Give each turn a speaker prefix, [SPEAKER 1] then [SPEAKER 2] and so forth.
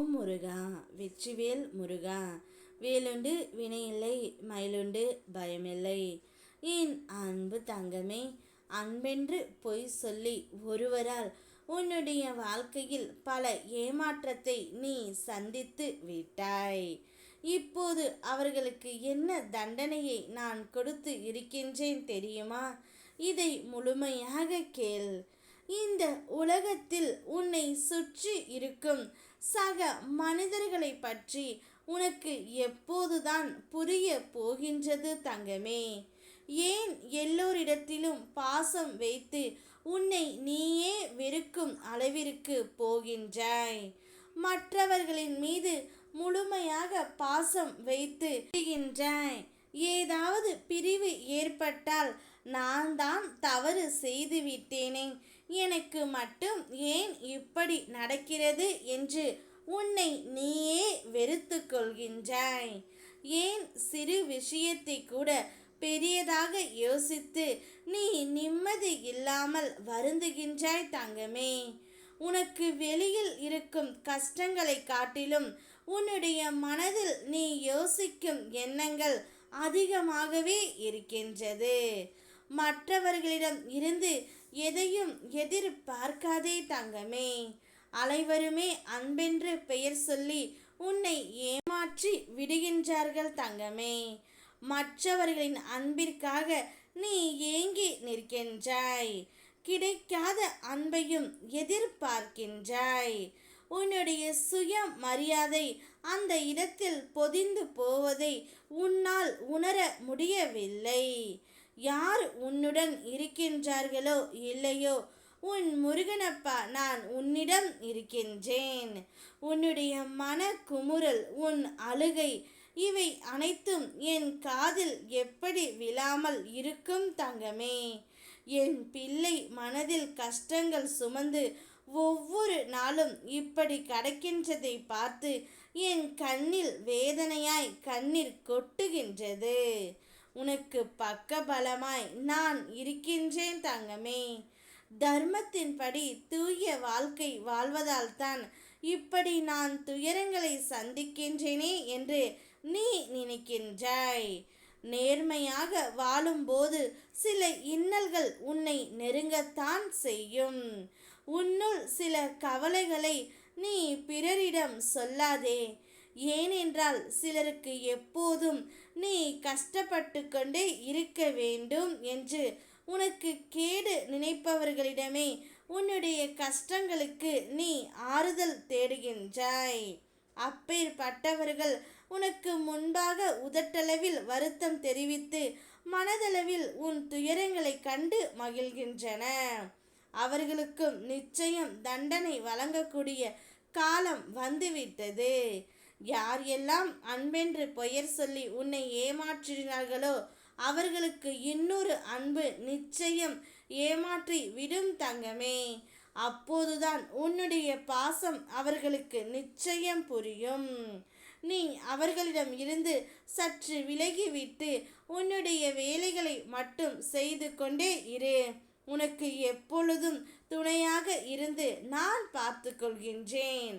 [SPEAKER 1] ஓம் முருகா வெற்றிவேல் முருகா வேலுண்டு வினையில்லை மயிலுண்டு பயமில்லை. என் அன்பு தங்கமே அன்பென்று பொய் சொல்லி ஒருவரால் உன்னுடைய வாழ்க்கையில் பல ஏமாற்றத்தை நீ சந்தித்து விட்டாய். இப்போது அவர்களுக்கு என்ன தண்டனையை நான் கொடுத்து இருக்கின்றேன் தெரியுமா? இதை முழுமையாக கேள். இந்த உலகத்தில் உன்னை சுற்றி இருக்கும் சக மனிதர்களை பற்றி உனக்கு எப்போதுதான் புரிய போகின்றது தங்கமே. ஏன் எல்லோரிடத்திலும் பாசம் வைத்து உன்னை நீயே வெறுக்கும் அளவிற்கு போகின்றாய்? மற்றவர்களின் மீது முழுமையாக பாசம் வைத்து விடுகின்றாய் ஏதாவது பிரிவு ஏற்பட்டால் நான் தான் தவறு செய்துவிட்டேனே. எனக்கு மட்டும் ஏன் இப்படி நடக்கிறது என்று உன்னை நீயே வெறுத்து கொள்கின்றாய். ஏன் சிறு விஷயத்தை கூட பெரியதாக யோசித்து நீ நிம்மதி இல்லாமல் வருந்துகின்றாய் தங்கமே? உனக்கு வெளியில் இருக்கும் கஷ்டங்களை காட்டிலும் உன்னுடைய மனதில் நீ யோசிக்கும் எண்ணங்கள் அதிகமாகவே இருக்கின்றது. மற்றவர்களிடம் இருந்து எதையும் எதிர்பார்க்காதே தங்கமே. அனைவருமே அன்பென்று பெயர் சொல்லி உன்னை ஏமாற்றி விடுகின்றார்கள் தங்கமே. மற்றவர்களின் அன்பிற்காக நீ ஏங்கி நிற்கின்றாய். கிடைக்காத அன்பையும் எதிர்பார்க்கின்றாய். உன்னுடைய சுய மரியாதை அந்த இடத்தில் பொதிந்து போவதை உன்னால் உணர முடியவில்லை. யார் உன்னுடன் இருக்கின்றார்களோ இல்லையோ? உன் முருகனப்பா நான் உன்னிடம் இருக்கின்றேன். உன்னுடைய மன குமுறல் உன் அழுகை இவை அனைத்தும் என் காதில் எப்படி விழாமல் இருக்கும் தங்கமே? என் பிள்ளை மனதில் கஷ்டங்கள் சுமந்து ஒவ்வொரு நாளும் இப்படி கடக்கின்றதை பார்த்து என் கண்ணில் வேதனையாய் கண்ணீர் கொட்டுகின்றது. உனக்கு பக்க பலமாய் நான் இருக்கின்றேன் தங்கமே. தர்மத்தின்படி தூய வாழ்க்கை வாழ்வதால் தான் இப்படி நான் துயரங்களை சந்திக்கின்றேனே என்று நீ நினைக்கின்றாய். நேர்மையாக வாழும்போது சில இன்னல்கள் உன்னை நெருங்கத்தான் செய்யும். உன்னுள் சில கவலைகளை நீ பிறரிடம் சொல்லாதே. ஏனென்றால் சிலருக்கு எப்போதும் நீ கஷ்டப்பட்டு கொண்டே இருக்க வேண்டும் என்று உனக்கு கேடு நினைப்பவர்களிடமே உன்னுடைய கஷ்டங்களுக்கு நீ ஆறுதல் தேடுகின்றாய். அப்பேற்பட்டவர்கள் உனக்கு முன்பாக உதட்டளவில் வருத்தம் தெரிவித்து மனதளவில் உன் துயரங்களை கண்டு மகிழ்கின்றன. அவர்களுக்கும் நிச்சயம் தண்டனை வழங்கக்கூடிய காலம் வந்துவிட்டது. யார் எல்லாம் அன்பென்று பெயர் சொல்லி உன்னை ஏமாற்றினார்களோ அவர்களுக்கு இன்னொரு அன்பு நிச்சயம் ஏமாற்றி விடும் தங்கமே. அப்போதுதான் உன்னுடைய பாசம் அவர்களுக்கு நிச்சயம் புரியும். நீ அவர்களிடம் இருந்து சற்று விலகிவிட்டு உன்னுடைய வேலைகளை மட்டும் செய்து கொண்டே இரு. உனக்கு எப்பொழுதும் துணையாக இருந்து நான் பார்த்து கொள்கின்றேன்